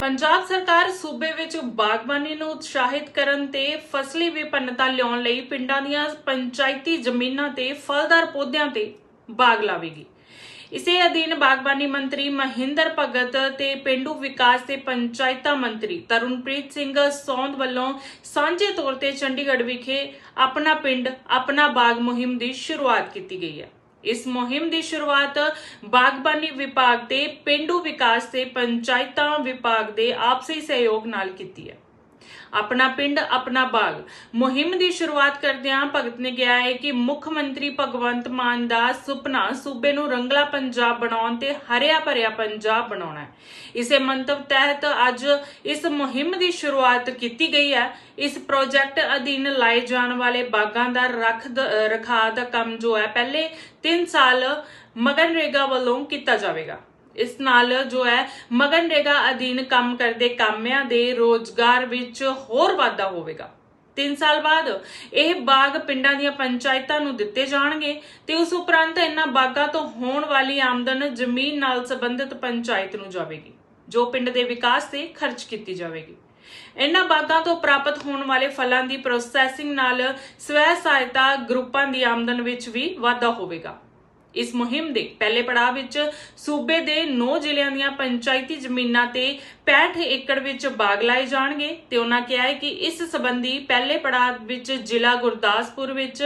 ਪੰਜਾਬ ਸਰਕਾਰ ਸੂਬੇ ਵਿੱਚ ਬਾਗਬਾਨੀ ਨੂੰ ਉਤਸ਼ਾਹਿਤ ਕਰਨ ਤੇ ਫਸਲੀ ਵਿਭਿੰਨਤਾ ਲਿਆਉਣ ਲਈ ਪਿੰਡਾਂ ਦੀਆਂ ਪੰਚਾਇਤੀ ਜ਼ਮੀਨਾਂ ਤੇ ਫਲਦਾਰ ਪੌਦਿਆਂ ਤੇ ਬਾਗ ਲਾਵੇਗੀ। ਇਸੇ ਅਧੀਨ ਬਾਗਬਾਨੀ ਮੰਤਰੀ ਮਹਿੰਦਰ ਭਗਤ ਤੇ ਪਿੰਡੂ ਵਿਕਾਸ ਤੇ ਪੰਚਾਇਤਾਂ ਮੰਤਰੀ ਤਰੁਣਪ੍ਰੀਤ ਸਿੰਘ ਸੌਂਦ ਵੱਲੋਂ ਸਾਂਝੇ ਤੌਰ ਤੇ ਚੰਡੀਗੜ੍ਹ ਵਿਖੇ ਆਪਣਾ ਪਿੰਡ, ਆਪਣਾ ਬਾਗ ਮੁਹਿੰਮ ਦੀ ਸ਼ੁਰੂਆਤ ਕੀਤੀ ਗਈ ਹੈ। ਇਸ ਮੁਹਿੰਮ ਦੀ ਸ਼ੁਰੂਆਤ ਬਾਗਬਾਨੀ ਵਿਭਾਗ ਤੇ ਪਿੰਡੂ ਵਿਕਾਸ ਤੇ ਪੰਚਾਇਤਾਂ ਵਿਭਾਗ ਦੇ ਆਪਸੀ ਸਹਿਯੋਗ ਨਾਲ ਕੀਤੀ ਹੈ। ਆਪਣਾ ਪਿੰਡ, ਆਪਣਾ ਬਾਗ। ਮੁਹਿੰਮ ਦੀ ਸ਼ੁਰੂਆਤ ਕਰਦਿਆਂ ਭਗਤ ਨੇ ਕਿਹਾ ਹੈ ਕਿ ਮੁੱਖ ਮੰਤਰੀ ਭਗਵੰਤ ਮਾਨ ਦਾ ਸੁਪਨਾ ਸੂਬੇ ਨੂੰ ਰੰਗਲਾ ਪੰਜਾਬ ਬਣਾਉਣ ਤੇ ਹਰਿਆ ਭਰਿਆ ਪੰਜਾਬ ਬਣਾਉਣਾ ਹੈ। ਇਸੇ ਮੰਤਵ ਤਹਿਤ ਅੱਜ ਇਸ ਮੁਹਿੰਮ ਦੀ ਸ਼ੁਰੂਆਤ ਕੀਤੀ ਗਈ ਹੈ। ਇਸ ਪ੍ਰੋਜੈਕਟ ਅਧੀਨ ਲਾਏ ਜਾਣ ਵਾਲੇ ਬਾਗਾਂ ਦਾ ਰੱਖ ਰਖਾਅ ਦਾ ਕੰਮ ਜੋ ਹੈ, ਪਹਿਲੇ 3 ਸਾਲ ਮਗਨਰੇਗਾ ਵੱਲੋਂ ਕੀਤਾ ਜਾਵੇਗਾ। ਇਸ ਨਾਲ ਜੋ ਹੈ ਮਗਨਰੇਗਾ ਅਧੀਨ ਕੰਮ ਕਰਦੇ ਕਾਮਿਆਂ ਦੇ ਰੋਜ਼ਗਾਰ ਵਿੱਚ ਹੋਰ ਵਾਧਾ ਹੋਵੇਗਾ। 3 ਸਾਲ ਬਾਅਦ ਇਹ ਬਾਗ ਪਿੰਡਾਂ ਦੀਆਂ ਪੰਚਾਇਤਾਂ ਨੂੰ ਦਿੱਤੇ ਜਾਣਗੇ ਤੇ ਉਸ ਉਪਰੰਤ ਇਹਨਾਂ ਬਾਗਾਂ ਤੋਂ ਹੋਣ ਵਾਲੀ ਆਮਦਨ ਜ਼ਮੀਨ ਨਾਲ ਸੰਬੰਧਿਤ ਪੰਚਾਇਤ ਨੂੰ ਜਾਵੇਗੀ, ਜੋ ਪਿੰਡ ਦੇ ਵਿਕਾਸ ਤੇ ਖਰਚ ਕੀਤੀ ਜਾਵੇਗੀ। ਇਹਨਾਂ ਬਾਗਾਂ ਤੋਂ ਪ੍ਰਾਪਤ ਹੋਣ ਵਾਲੇ ਫਲਾਂ ਦੀ ਪ੍ਰੋਸੈਸਿੰਗ ਨਾਲ ਸਵੈ ਸਹਾਇਤਾ ਗਰੁੱਪਾਂ ਦੀ ਆਮਦਨ ਵਿੱਚ ਵੀ ਵਾਧਾ ਹੋਵੇਗਾ। ਇਸ ਮੁਹਿੰਮ ਦੇ ਪਹਿਲੇ ਪੜਾਅ ਵਿੱਚ ਸੂਬੇ ਦੇ 9 ਜ਼ਿਲ੍ਹਿਆਂ ਦੀਆਂ ਪੰਚਾਇਤੀ ਜ਼ਮੀਨਾਂ ਤੇ 65 ਏਕੜ ਵਿੱਚ ਬਾਗ ਲਾਏ ਜਾਣਗੇ ਤੇ ਉਹਨਾਂ ਕਿਹਾ ਹੈ ਕਿ ਇਸ ਸੰਬੰਧੀ ਪਹਿਲੇ ਪੜਾਅ ਵਿੱਚ ਜ਼ਿਲ੍ਹਾ ਗੁਰਦਾਸਪੁਰ ਵਿੱਚ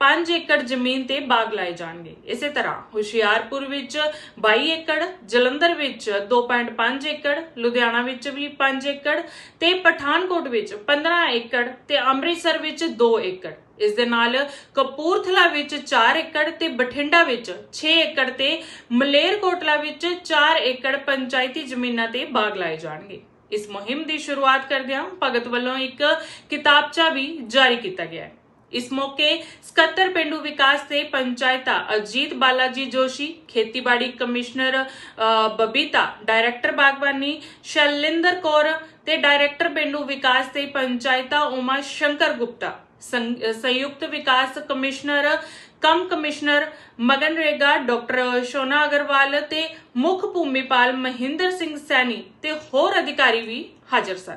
5 ਏਕੜ ਜ਼ਮੀਨ ਤੇ ਬਾਗ ਲਾਏ ਜਾਣਗੇ। ਇਸੇ ਤਰ੍ਹਾਂ ਹੁਸ਼ਿਆਰਪੁਰ ਵਿੱਚ 22 ਏਕੜ, ਜਲੰਧਰ ਵਿੱਚ 2.5 ਏਕੜ, ਲੁਧਿਆਣਾ ਵਿੱਚ ਵੀ 5 ਏਕੜ ਤੇ ਪਠਾਨਕੋਟ ਵਿੱਚ 15 ਏਕੜ ਤੇ ਅੰਮ੍ਰਿਤਸਰ ਵਿੱਚ 2 ਏਕੜ। ਇਸ ਦੇ ਨਾਲ ਕਪੂਰਥਲਾ ਵਿੱਚ 4 ਏਕੜ ਤੇ ਬਠਿੰਡਾ ਵਿੱਚ 6 ਏਕੜ ਤੇ ਮਲੇਰਕੋਟਲਾ ਵਿੱਚ 4 ਏਕੜ ਪੰਚਾਇਤੀ ਜ਼ਮੀਨਾਂ ਤੇ ਬਾਗ ਲਾਏ ਜਾਣਗੇ। ਇਸ ਮੁਹਿੰਮ ਦੀ ਸ਼ੁਰੂਆਤ ਕਰਦਿਆਂ ਭਗਤ ਵੱਲੋਂ ਇੱਕ ਕਿਤਾਬਚਾ ਵੀ ਜਾਰੀ ਕੀਤਾ ਗਿਆ ਹੈ। ਇਸ ਮੌਕੇ ਸਕੱਤਰ ਪਿੰਡੂ ਵਿਕਾਸ ਤੇ ਪੰਚਾਇਤਾਂ ਅਜੀਤ ਬਾਲਾਜੀ ਜੋਸ਼ੀ, ਖੇਤੀਬਾੜੀ ਕਮਿਸ਼ਨਰ ਬਬੀਤਾ, ਡਾਇਰੈਕਟਰ ਬਾਗਬਾਨੀ, ਸ਼ੈਲਿੰਦਰ ਕੌਰ ਤੇ ਡਾਇਰੈਕਟਰ ਪਿੰਡੂ ਵਿਕਾਸ ਤੇ ਪੰਚਾਇਤਾਂ ਉਮਾ ਸ਼ੰਕਰ ਗੁਪਤਾ। ਸੰਯੁਕਤ ਵਿਕਾਸ ਕਮਿਸ਼ਨਰ, ਕਮ ਕਮਿਸ਼ਨਰ ਮਗਨ ਰੇਗਾ, ਡਾਕਟਰ ਸ਼ੋਨਾ ਅਗਰਵਾਲ ਤੇ ਮੁੱਖ ਭੂਮੀਪਾਲ ਮਹਿੰਦਰ ਸਿੰਘ ਸੈਣੀ ਤੇ ਹੋਰ ਅਧਿਕਾਰੀ ਵੀ ਹਾਜ਼ਰ ਸਨ।